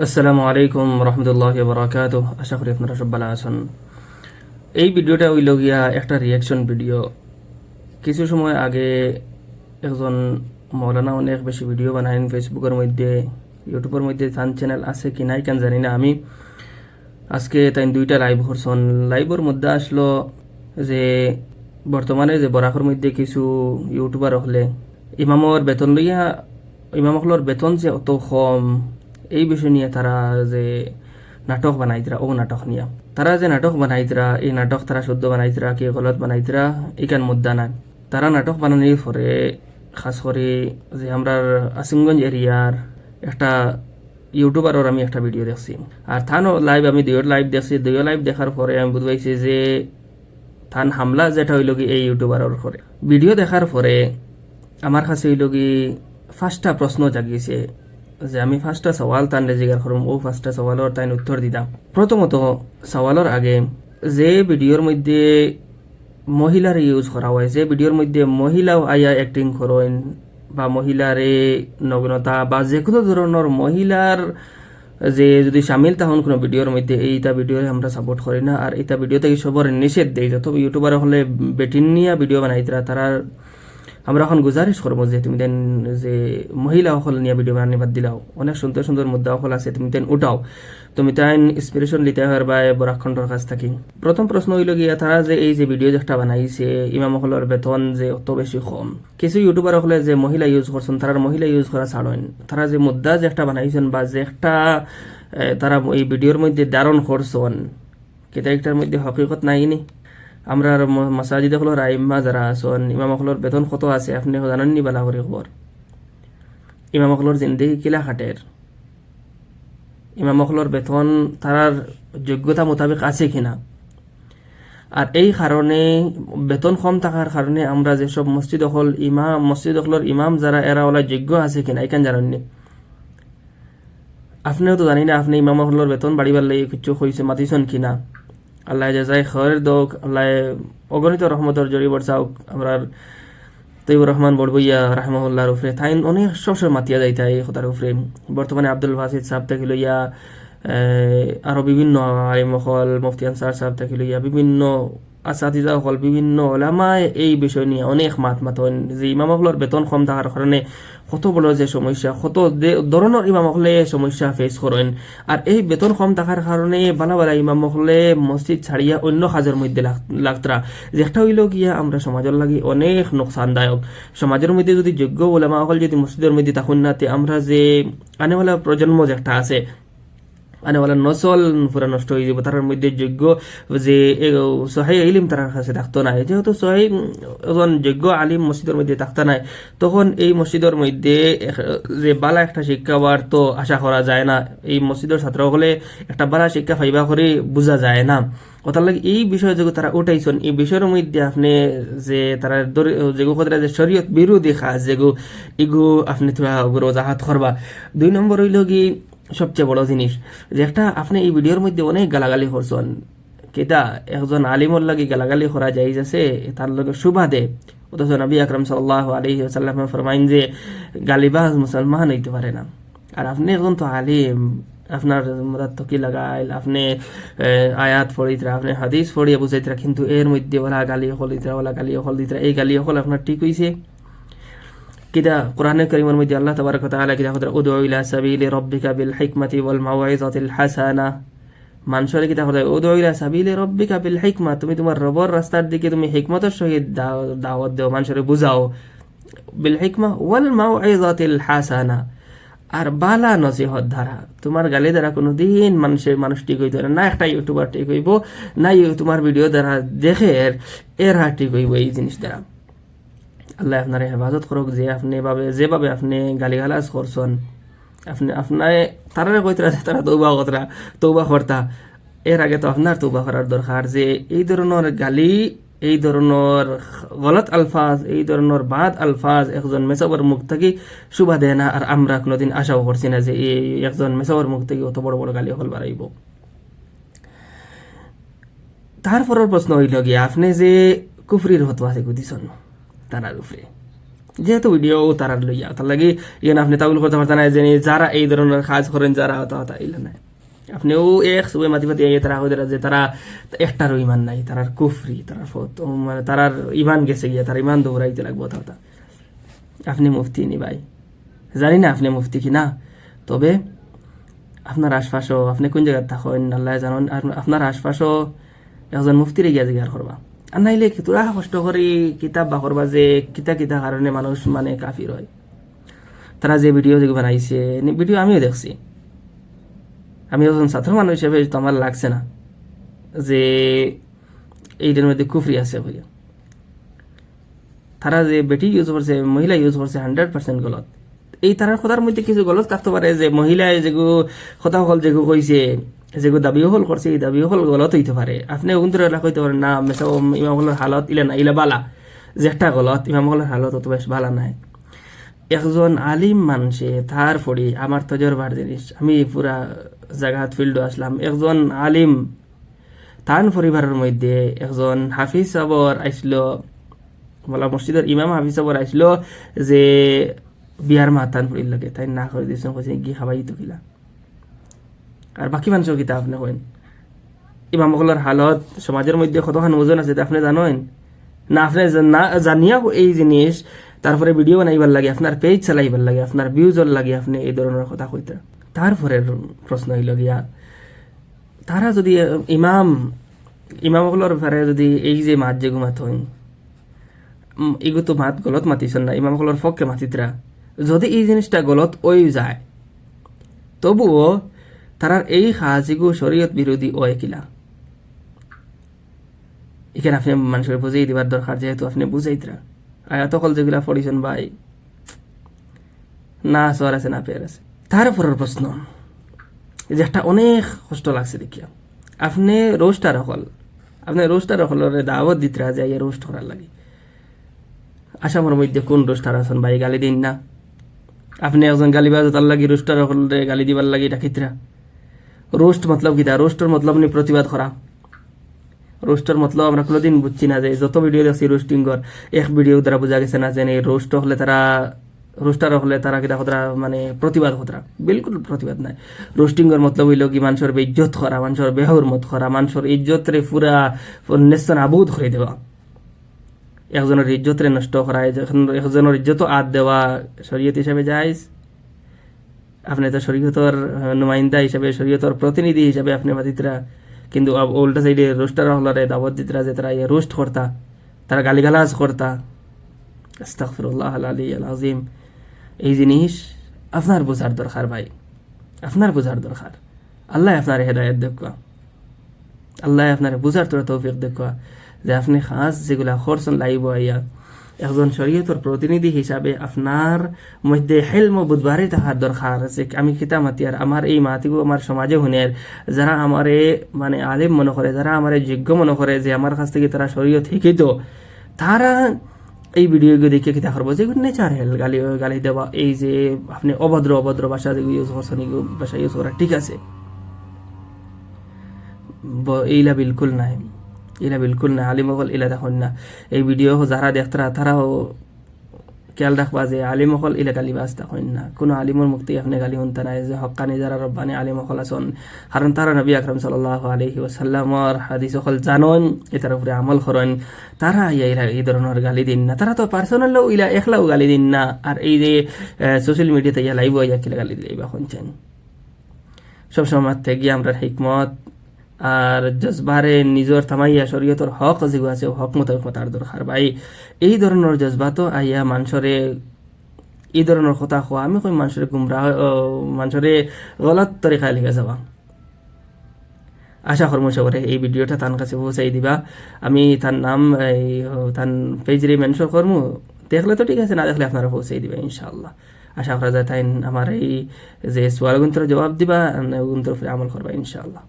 আসসালামু আলাইকুম রহমতুল্লাহ বরাকাত আশা করি আপনারা সব ভালো আছেন। এই ভিডিওটা হইল গিয়া একটা রিয়াকশন ভিডিও কিছু সময় আগে একজন মৌলানা অনেক বেশি ভিডিও বানাইন ফেসবুকের মধ্যে ইউটিউবের মধ্যে তান চ্যানেল আছে কি নাই কেন জানি না আমি। আজকে তাই দুইটা লাইভ করছেন। লাইভের মধ্যে আসলো যে, বর্তমানে যে বরাকর মধ্যে কিছু ইউটিউবার হলে, ইমামর বেতন লইয়া ইমামসকলের বেতন যে অত কম এই বিষয় নিয়ে তারা যে নাটক বানাইতরা, ও নাটক নিয়ে। তারা যে নাটক বানাইতরা, এই নাটক তারা শুদ্ধ বানাইতরা, কে গলত বানাইতরা ইকান মুদ্দা নাই। তারা নাটক বানানোর পরে, খাস করে যে আমরা আসিমগঞ্জ এরিয়ার একটা ইউটিউবারের আমি একটা ভিডিও দেখছি। আর থানও লাইভ আমি দুইও লাইভ দেখছি। দুইও লাইভ দেখার পরে আমি বুঝবাইছি যে থান হামলা যেটা হইল কি এই ইউটিউবারের করে ভিডিও দেখার পরে আমার কাছে হইল কি ফার্স্টটা প্রশ্ন জাগিয়েছে। যে আমি ফার্স্টটা সওয়াল তান জিগার করম, ও ফার্স্টটা সওয়ালের তাই উত্তর দিতাম প্রথমত, সওয়ালের আগে যে ভিডিওর মধ্যে মহিলার ইউজ করা হয়, যে ভিডিওর মধ্যে মহিলাও আইয়া অ্যাক্টিং করেন, বা মহিলারে নগ্নতা, বা যে কোনো ধরনের মহিলার যে যদি সামিল তখন কোনো ভিডিওর মধ্যে, এইটা ভিডিও আমরা সাপোর্ট করি না। আর এইটা ভিডিও থেকে সবার নিষেধ দেয়? যত ইউটিউবার হলে বেটিন নিয়ে ভিডিও বানাইতরা, তারা আমরা এখন গুজারিশ করব যে তুমি দেন যে মহিলা সকল নিয়ে ভিডিও বাদ দিলাও। অনেক সুন্দর সুন্দর মুদ্রা সকল আছে, তুমি দেন উঠাও। তুমি তাই ইন্সপিরেশন লিতে হয় বা বরাখণ্ডর কাছ থাকি। প্রথম প্রশ্ন হইল গিয়া তারা যে এই যে ভিডিও একটা বানাইছে, ইমাম সকলের বেতন যে অত বেশি কম। কিছু ইউটিউবার সকলে যে মহিলা ইউজ করছেন, তারা মহিলা ইউজ করা ছাড়েন। তারা যে মুদ্রা যে একটা বানাইছেন বা যে একটা তারা এই ভিডিওর মধ্যে ধারণ করছেন কেটা একটার মধ্যে হকিকত নাই নি? আমরা মাসাজিদ হলোর আইম্মা যারা আছেন ইমামসকলের বেতন কত আছে আপনি জানেন নি বালা করে খবর ইমামসকলের জিন্দেগি কিলা খাটের ইমামসকলের বেতন তারার যোগ্যতা মোতাবেক আছে কিনা আর এই কারণে বেতন কম থাকার কারণে আমরা যেসব মসজিদ হল ইমাম মসজিদ হলের ইমাম যারা এরা ওলা যোগ্য আছে কিনা এখান জানেননি আপনিও তো জানি না আপনি ইমাম হলের বেতন বাড়িবার লাগে কিছু হয়েছে মাতিছেন কিনা আল্লাহ জাজাই খয়ের দোক, আল্লাহ অগণিত রহমতর জড়ি বর্ষাওক আমরা তৈবুর রহমান বড়বইয়া রাহমাহুল্লাহর উপরে তাই অনেক সবসময় মাতিয়া যাইতা এই কথার উপরে বর্তমানে আব্দুল ভাসিদ সাহেব থেকে লইয়া আরও বিভিন্ন আলিমহল মুফতি আনসার সাহেব থেকে লইয়া বিভিন্ন হল, বিভিন্ন ওলামায় এই বিষয় নিয়ে অনেক মাত মাতন। যে ইমামসকলের বেতন কম থাকার কারণে কত বড় যে সমস্যা, কত ধরনের ইমামসকলে সমস্যা ফেস করেন আর এই বেতন কম থাকার কারণে বালা বালা ইমামসকলে মসজিদ ছাড়িয়া অন্য কাজের মধ্যে লাগ- লাগতরা যেটা হইল গিয়া আমরা সমাজের লাগি অনেক নোকসানদায়ক। সমাজের মধ্যে যদি যোগ্য ওলামাসকল যদি মসজিদের মধ্যে থাকুন না, তে আমরা যে আনেওয়ালা প্রজন্ম যে একটা আছে আনেওয়ালা নসল, পুরা নষ্ট হয়ে যাব। তার মধ্যে যোগ্য যে সহায় ইলিম তার কাছে থাকতো না। যেহেতু সহায় এজন যোগ্য আলিম মসজিদের মধ্যে থাকতো না, তখন এই মসজিদের মধ্যে যে বালা একটা শিক্ষা হওয়ার তো আশা করা যায় না। এই মসজিদের ছাত্রসকলে একটা বালা শিক্ষা পাইবা করে বোঝা যায় না। কথার লাগে এই বিষয়ে যেগুলো তারা উঠাইছেন, এই বিষয়ের মধ্যে আপনি যে তারা যেগু কথা যে শরীয়ত বিরোধী কাজ যেগু এগু আপনি ওগুলো ওজাহাত করবা। দুই নম্বর হইল কি সবচেয়ে বড় জিনিস যে একটা আপনি এই ভিডিওর মধ্যে অনেক গালাগালি করছেন। কেটা একজন আলিমর লাগে গালাগালি করা যায় যাচ্ছে তার লগে শুভা দে অথচ নবী আকরম সাল্লাহ আলহি আসাল্লাম ফরমাইন যে, গালিবাজ মুসলমান হইতে পারে না। আর আপনি এখন তো আলিম, আপনার মদাত কি লাগাইল, আপনি আয়াত পড়িতরা, আপনি হাদিস পড়িয়া বুঝাইতরা, কিন্তু এর মধ্যে ওলা গালি অকল দিতরা ওলা গালি অকল দিতরা এই গালি অকল আপনার ঠিক হইছে। কিদা কোরআনে করিমের মধ্যে আল্লাহ তাবারক তাআলা কিদা কথা উদউ ইলা সাবিলি রাব্বিকা বিল হিকমাতি ওয়াল মাউইজাতিল হাসানা মানুষের কিতা কথা উদউ ইলা সাবিলি রাব্বিকা বিল হিকমা তুমি তোমার রবর রাস্তার দিকে তুমি হিকমতের সহিত দাও- দাওয়াত দাও মানুষের বুঝাও বিল হিকমা ওয়াল মাউইজাতিল হাসানা আর বালা নসিহত ধারা তোমার গালি দ্বারা কোনো দিন মানুষের মানুষ ঠিক হইতে না। না একটা ইউটিউবার ঠিক হইব না তোমার ভিডিও দ্বারা দেখে এরা ঠিক হইব এই জিনিস দ্বারা আল্লাহ আপনার হেফাজত করুক যে আপনি ভাবে যেভাবে আপনি গালিগালাজ করছেন আপনি আপনার তারা কইতরা তারা তৌবা কতরা তৌবা করতা এর আগে তো আপনার তৌবা করার দরকার যে এই ধরনের গালি, এই ধরনের গলত আলফাজ, এই ধরনের বাদ আলফাজ একজন মেসাবর মুখ থেকে শুভা দেয় না আর আমরা কোনোদিন আশাও করছি না যে এই একজন মেসাবর মুখ থেকে অত বড় বড় গালি হল বাড়াইব তারপরের প্রশ্ন হইল গিয়ে আপনি যে কুফরির হতো আছে গুদিছন তারার উপরে যেহেতু ভিডিও তারা লইয়া তার লাগি ইয়ে আপনি তাগুলো করতে পারতেন না যে যারা এই ধরনের কাজ করেন, যারা হতা হতা ইলে নাই। আপনিও এক সবাই মাতি মাতি এই তারা হইতে যে তারা একটারও ইমান নাই, তারার কুফরি, তারার ফত মানে তারার ইমান গেছে গিয়া, তার ইমান দৌড়াইতে লাগবো হতা হতা আপনি মুফতি নি ভাই। জানি না আপনি মুফতি কি না, তবে আপনার আশপাশও, আপনি কোন জায়গায় থাকেন, আল্লাহ জানেন আপনার আশপাশও একজন মুফতিরে গিয়া জিজ্ঞাসা করবা। আর নাইলে কি কষ্ট করি কিতাব বা করবা যে কিতা কিতা কারণে মানুষ মানে কাফির হয়। তারা যে ভিডিও যে বানাইছে ভিডিও আমিও দেখছি। আমি একজন ছাত্র মানুষ হিসেবে তো আমার লাগছে না যে এইটার মধ্যে কুফরি আছে হইয়া তারা যে বেটি ইউজ করছে মহিলা ইউজ করছে হান্ড্রেড পার্সেন্ট গলত। এই তারার কথার মধ্যে কিছু গলত থাকতে পারে যে মহিলায় যেগু কথা হল যেগু কইছে যেগু দাবিও হল করছে এই দাবিও হল গলত হইতে পারে আপনি উন্তর এলাকা হইতে পারেন না মেসা ইমাম হলের হালত ইলে না ইলে বালা। যে একটা গলত ইমাম হলের হালত অত বেশ বালা নাই। একজন আলিম মানুষে তার ফড়ি আমার তজরবার জিনিস আমি পুরা জায়গাত ফিল্ড আসলাম একজন আলিম তান পরিবারের মধ্যে একজন হাফিজ সাবর আইসল বলা মসজিদের ইমাম হাফিজ সাবর আইসল যে বিয়ার মাতান ফুড়ির লাগে, তাই না করে দিয়েছেন কইছে গিয়ে খাবাই তো কিলা? আর বাকি মানুষের কিতা আপনি কইন? ইমামসকলের হালত সমাজের মধ্যে কতখান ওজন আছে আপনি জানেন না আপনি না জানিয়া এই জিনিস তারপরে ভিডিও বানাইবার লাগে আপনার পেজ চালাইবার লাগে আপনার ভিউজর লাগে আপনি এই ধরনের কথা কইতে। তারপরে প্রশ্ন হইল গিয়া তারা যদি ইমাম ইমামগুলোর ব্যাপারে যদি এই যে মাত যে ঘুমাত হইন এগু তো মাত গলত মাতিছেন না ইমামগুলোর ফককে মাতিতরা যদি এই জিনিসটা গলত ওই যায়, তবুও তারার এই সাহায্যগু শরীয়ত বিরোধী ওয় কিলা এখানে আপনি মানুষের বুঝাই দিবার দরকার যেহেতু আপনি বুঝাইতরা আয়াত কল যেগুলা পড়িছেন ভাই না সর আছে, না পেয়ার আছে। তারপরের প্রশ্ন যে একটা অনেক কষ্ট লাগছে দেখিয়া। আপনি রোস্টার হল আপনি রোস্টার হলের দাওয়াত দিতরা যে ইয়ে রোস্ট করার লাগে। আসামের মধ্যে কোন রোস্টার আছেন ভাই গালি দিন না? আপনি একজন গালিবাজ তার লাগি রোস্টার গালি দিবার লাগি ডাকিতরা রোস্ট মতলব কিতা? রোস্টর মতলব নি প্রতিবাদ করা। রোস্টর মতলব আমরা কোনোদিন বুঝছি না যে যত ভিডিও দেখছি রোস্টিংর এক ভিডিও দ্বারা বোঝা গেছে না যে রোস্ট হলে তারা রোস্টার হলে তারা কিতা খতরা মানে প্রতিবাদ খতরা বিলকুল প্রতিবাদ নাই। রোস্টিংর মতলব হইল কি মানুষের ইজ্জত করা মানুষের বেহর মত করা মানুষের ইজ্জত রে পুরা নেস্তন আবুদ করে দেওয়া একজনের ইজ্জতরে নষ্ট করা একজনের ইজ্জত আদ দেওয়া শরীয়ত হিসাবে যাইজ আপনি তো শরীয়তর নুমাইন্দা হিসাবে, শরীয়তর প্রতিনিধি হিসাবে আপনি মাতিতরা কিন্তু উল্টা সাইডে রোস্টার হলারে দাওয়াত দিতরা যে তারা ইয়ে রোস্ট করতা, তারা গালিগালাজ করতা। আস্তাগফিরুল্লাহ আলী আল আজিম এই জিনিস আপনার বোঝার দরকার ভাই, আপনার বোঝার দরকার। আল্লাহ আপনার হেদায়ত দেখা। আল্লাহ আপনার বোঝার তোরা তৌফিক দেখা। যে আপনি খাস যেগুলা খরচন লাইব আইয়া একজন শরীয়তর প্রতিনিধি হিসাবে আপনার মধ্যে হেলম বুধবারে থাকার দরকার যে আমি খিতা আর আমার এই মাতিগো আমার সমাজে হুনের যারা আমারে মানে আলেম মনে করে, যারা আমার যোগ্য মনে করে যে আমার কাছ থেকে তারা শরীয়ত শিক্ষিত, তারা এই ভিডিওগুলো দেখে কিতা করব যেগুলো নেচার হেল, গালি গালি দেওয়া, এই যে আপনি অভদ্র অভদ্র ভাষা ইউজ করছেন ভাষা ইউজ করা ঠিক আছে? এইলা বিলকুল নাই। ইলা বিলকুল না আলিমকল ইলা দেখুন না। এই ভিডিও যারা দেখতরা তারাও খেয়াল রাখবা যে আলিমকল ইলা গালি বাস দেখুন না। কোনো আলিমর মুক্তি আপনি গালি শুনতে নাই যে হকানি যারা রব্বানি আলিমকল আছেন। কারণ তারা নবী আকরম সাল্লাহ আলহি ওসাল্লামর হাদিস সকল জানন এটার উপরে আমল করেন। তারা ইলা এই ধরনের গালি দিন না। তারা তো পার্সোনালও ইলা একলাও গালি দিন না। আর এই যে সোশ্যাল মিডিয়াতে ইয়া লাইভ ইয়া কিলা গালি দিলে বা শুনছেন। সবসময় থেকে আমরা হিকমত আর জজবারে নিজর থামাইয়া শরীয়তর হক যেগু আছে হক মোতাবেক তার দরকার ভাই। এই ধরনের জজবাতো আইয়া মানুষরে, এই ধরনের কথা খোয়া আমি কই মানুষের গুমরাহ মানুষরে গলত তরিকায় লিখে যাবা। আশা কর্ম সবরে, এই ভিডিওটা তার কাছে পৌঁছাই দিবা। আমি তার নাম, এই তার পেজরে মেনশন করমু। দেখলে তো ঠিক আছে, না দেখলে আপনারা পৌঁছাই দিবা, ইনশাআল্লাহ। আশা করা যায় তাই আমার এই যে সোয়াল গুন্তর জবাব দিবা গুন্তর আমল করবা, ইনশাআল্লাহ।